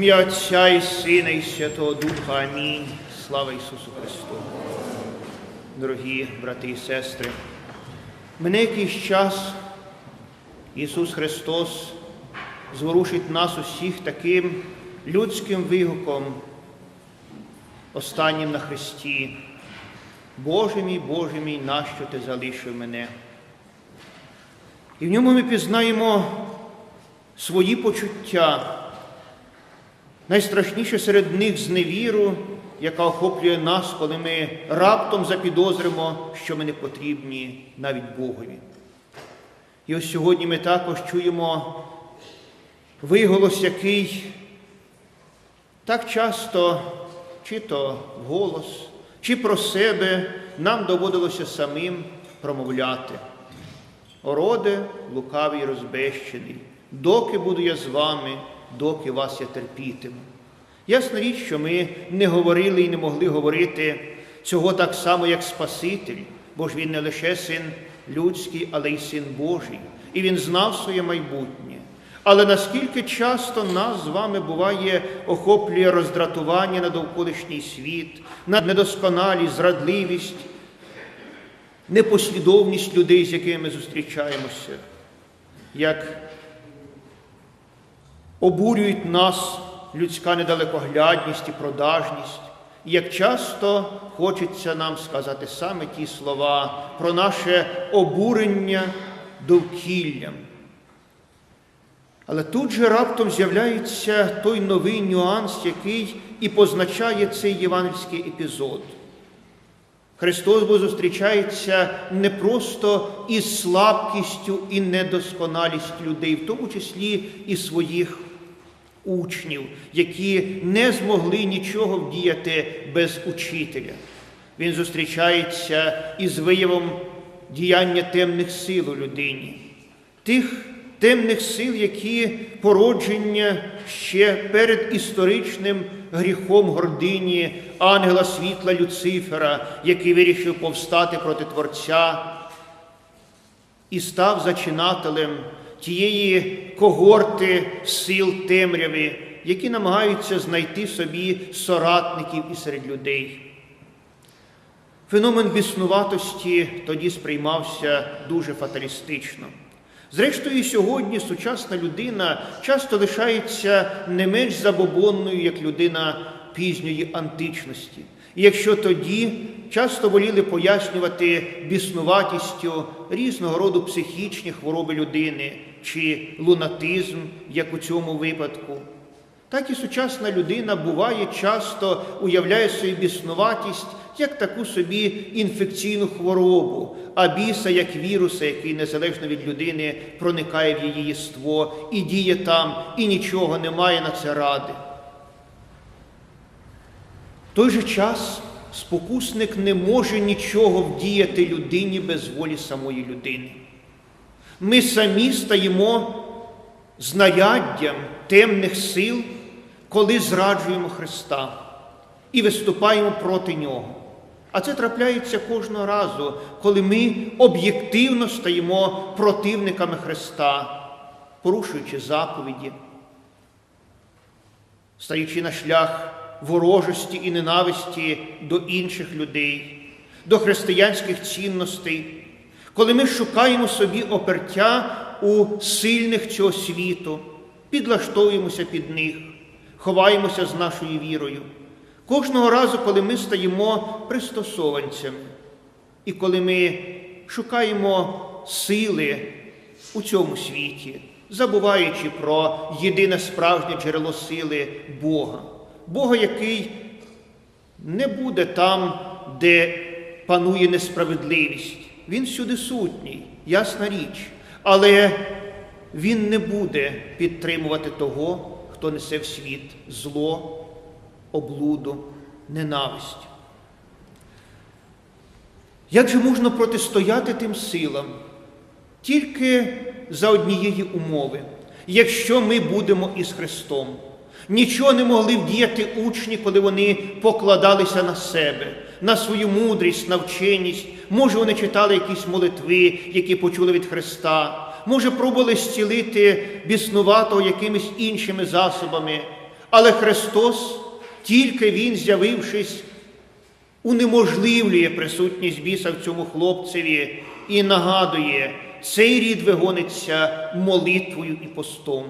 ім'я Отця і Сина, і Святого Духа. Амінь. Слава Ісусу Христу. Дорогі брати і сестри, мене якийсь час Ісус Христос зворушить нас усіх таким людським вигуком, останнім на Христі. Боже мій, Боже мій, нащо ти залишив мене? І в ньому ми пізнаємо свої почуття. Найстрашніше серед них зневіру, яка охоплює нас, коли ми раптом запідозримо, що ми не потрібні навіть Богові. І ось сьогодні ми також чуємо виголос, який так часто, чи то вголос, чи про себе нам доводилося самим промовляти. Ороде, лукавий розбещений, доки буду я з вами, доки вас я терпітиму. Ясна річ, що ми не говорили і не могли говорити цього так само, як Спаситель, бо ж він не лише син людський, але й син Божий, і він знав своє майбутнє. Але наскільки часто нас з вами буває охоплює роздратування на довколишній світ, на недосконалість, зрадливість, непослідовність людей, з якими ми зустрічаємося, як обурюють нас людська недалекоглядність і продажність, і як часто хочеться нам сказати саме ті слова про наше обурення довкіллям. Але тут же раптом з'являється той новий нюанс, який і позначає цей євангельський епізод. Христос бо зустрічається не просто із слабкістю і недосконалістю людей, в тому числі і своїх учнів, які не змогли нічого вдіяти без учителя. Він зустрічається із виявом діяння темних сил у людині, тих темних сил, які породження ще перед історичним гріхом гордині ангела світла Люцифера, який вирішив повстати проти Творця і став зачинателем тієї когорти сил темряви, які намагаються знайти собі соратників і серед людей. Феномен біснуватості тоді сприймався дуже фаталістично. Зрештою, сьогодні сучасна людина часто лишається не менш забобонною, як людина пізньої античності. І якщо тоді часто воліли пояснювати біснуватістю різного роду психічні хвороби людини чи лунатизм, як у цьому випадку, так і сучасна людина буває часто уявляє собі біснуватість як таку собі інфекційну хворобу, а біса як віруса, який незалежно від людини проникає в її єство і діє там, і нічого немає на це ради. В той же час спокусник не може нічого вдіяти людині без волі самої людини. Ми самі стаємо знаряддям темних сил, коли зраджуємо Христа і виступаємо проти Нього. А це трапляється кожного разу, коли ми об'єктивно стаємо противниками Христа, порушуючи заповіді, стаючи на шлях ворожості і ненависті до інших людей, до християнських цінностей, коли ми шукаємо собі опертя у сильних цього світу, підлаштовуємося під них, ховаємося з нашою вірою. Кожного разу, коли ми стаємо пристосованцями, і коли ми шукаємо сили у цьому світі, забуваючи про єдине справжнє джерело сили Бога, Бога, який не буде там, де панує несправедливість. Він всюди сутній, ясна річ, але Він не буде підтримувати того, хто несе в світ зло облуду, ненависть. Як же можна протистояти тим силам? Тільки за однієї умови, якщо ми будемо із Христом. Нічого не могли вдіяти учні, коли вони покладалися на себе, на свою мудрість, на вченість. Може, вони читали якісь молитви, які почули від Христа, може, пробували зцілити біснуватого якимись іншими засобами. Але Христос, тільки Він, з'явившись, унеможливлює присутність біса в цьому хлопцеві і нагадує, цей рід вигониться молитвою і постом.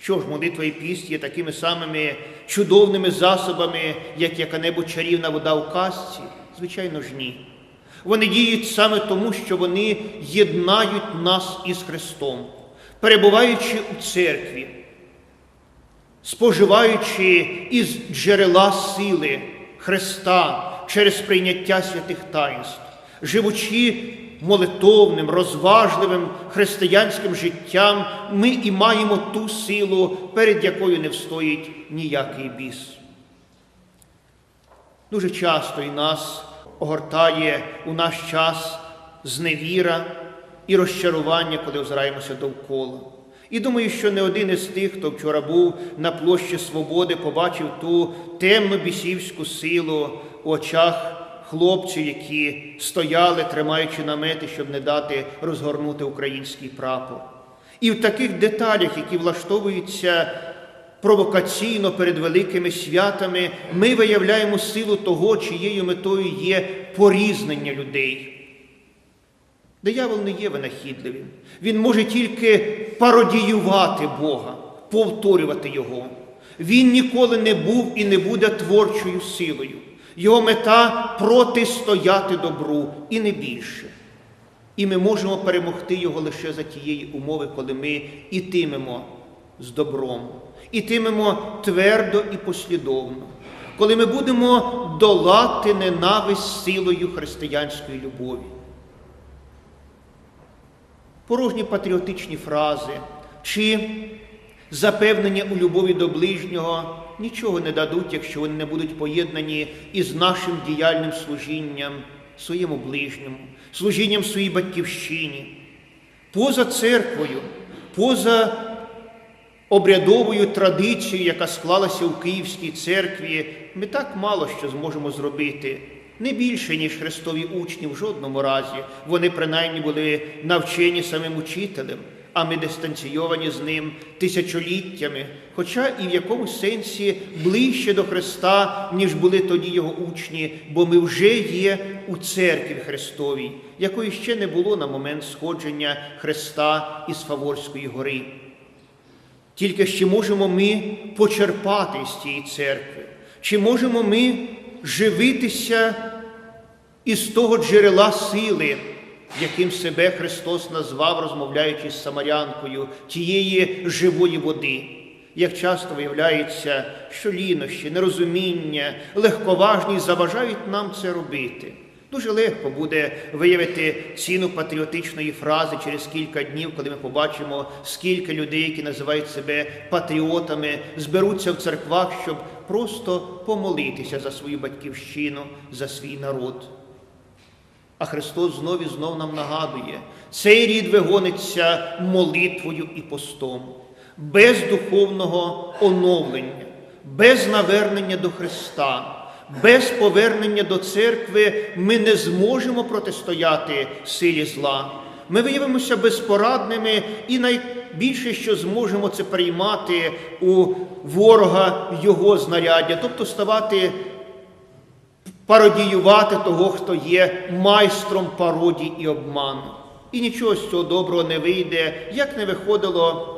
Що ж, молитва і піст є такими самими чудовними засобами, як яка-небудь чарівна вода у казці? Звичайно ж, ні. Вони діють саме тому, що вони єднають нас із Христом, перебуваючи у церкві, споживаючи із джерела сили Христа через прийняття святих таїнств, живучи молитовним, розважливим християнським життям, ми і маємо ту силу, перед якою не встоїть ніякий біс. Дуже часто і нас огортає у наш час зневіра і розчарування, коли озираємося довкола. І думаю, що не один із тих, хто вчора був на площі Свободи, побачив ту темну бісівську силу у очах хлопців, які стояли, тримаючи намети, щоб не дати розгорнути український прапор. І в таких деталях, які влаштовуються провокаційно перед великими святами, ми виявляємо силу того, чиєю метою є порізнення людей. Диявол не є винахідливим. Він може тільки пародіювати Бога, повторювати Його. Він ніколи не був і не буде творчою силою. Його мета протистояти добру і не більше. І ми можемо перемогти його лише за тієї умови, коли ми ітимемо з добром, ітимемо твердо і послідовно, коли ми будемо долати ненависть силою християнської любові. Порожні патріотичні фрази чи запевнення у любові до ближнього нічого не дадуть, якщо вони не будуть поєднані із нашим діяльним служінням своєму ближньому, служінням своїй батьківщині, поза церквою, поза обрядовою традицією, яка склалася у Київській церкві, ми так мало що зможемо зробити. Не більше, ніж Христові учні в жодному разі. Вони принаймні були навчені самим учителем, а ми дистанційовані з ним тисячоліттями, хоча і в якомусь сенсі ближче до Христа, ніж були тоді його учні, бо ми вже є у церкві Христовій, якої ще не було на момент сходження Христа із Фаворської гори. Тільки чи можемо ми почерпати з цієї церкви, чи можемо ми живитися із того джерела сили, яким себе Христос назвав, розмовляючи з Самарянкою, тієї живої води. Як часто виявляється, що лінощі, нерозуміння, легковажність заважають нам це робити. Дуже легко буде виявити ціну патріотичної фрази через кілька днів, коли ми побачимо, скільки людей, які називають себе патріотами, зберуться в церквах, щоб просто помолитися за свою батьківщину, за свій народ. А Христос знов і знов нам нагадує, цей рід вигониться молитвою і постом, без духовного оновлення, без навернення до Христа. Без повернення до церкви ми не зможемо протистояти силі зла. Ми виявимося безпорадними і найбільше, що зможемо це приймати у ворога його знаряддя, тобто ставати, пародіювати того, хто є майстром пародій і обману. І нічого з цього доброго не вийде, як не виходило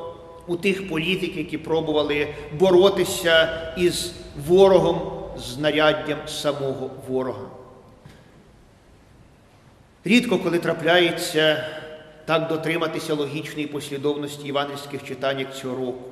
у тих політиків, які пробували боротися із ворогом знаряддям самого ворога. Рідко коли трапляється так дотриматися логічної послідовності євангельських читань як цього року.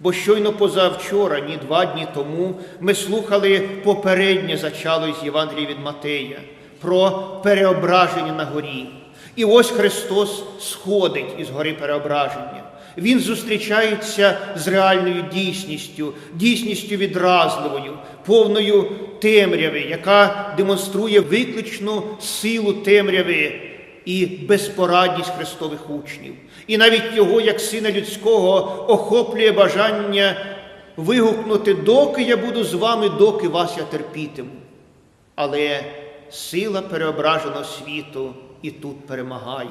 Бо щойно позавчора, ні два дні тому, ми слухали попереднє зачало із Євангелія від Матея про переображення на горі. І ось Христос сходить із гори переображення. Він зустрічається з реальною дійсністю, дійсністю відразливою, повною темряви, яка демонструє виключну силу темряви і безпорадність Христових учнів. І навіть його, як сина людського, охоплює бажання вигукнути, доки я буду з вами, доки вас я терпітиму. Але сила переображеного світу і тут перемагає.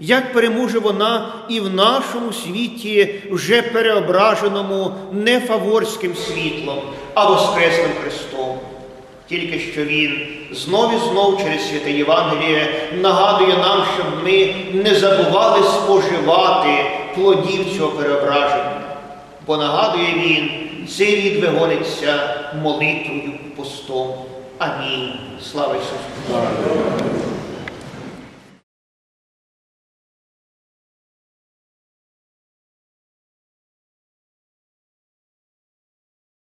Як переможе вона і в нашому світі, вже переображеному не фаворським світлом, а воскресним Христом. Тільки що Він знов і знов через святе Євангеліє нагадує нам, щоб ми не забували споживати плодів цього переображення. Бо нагадує Він, цей рід вигониться молитвою постом. Амінь. Слава Ісусу!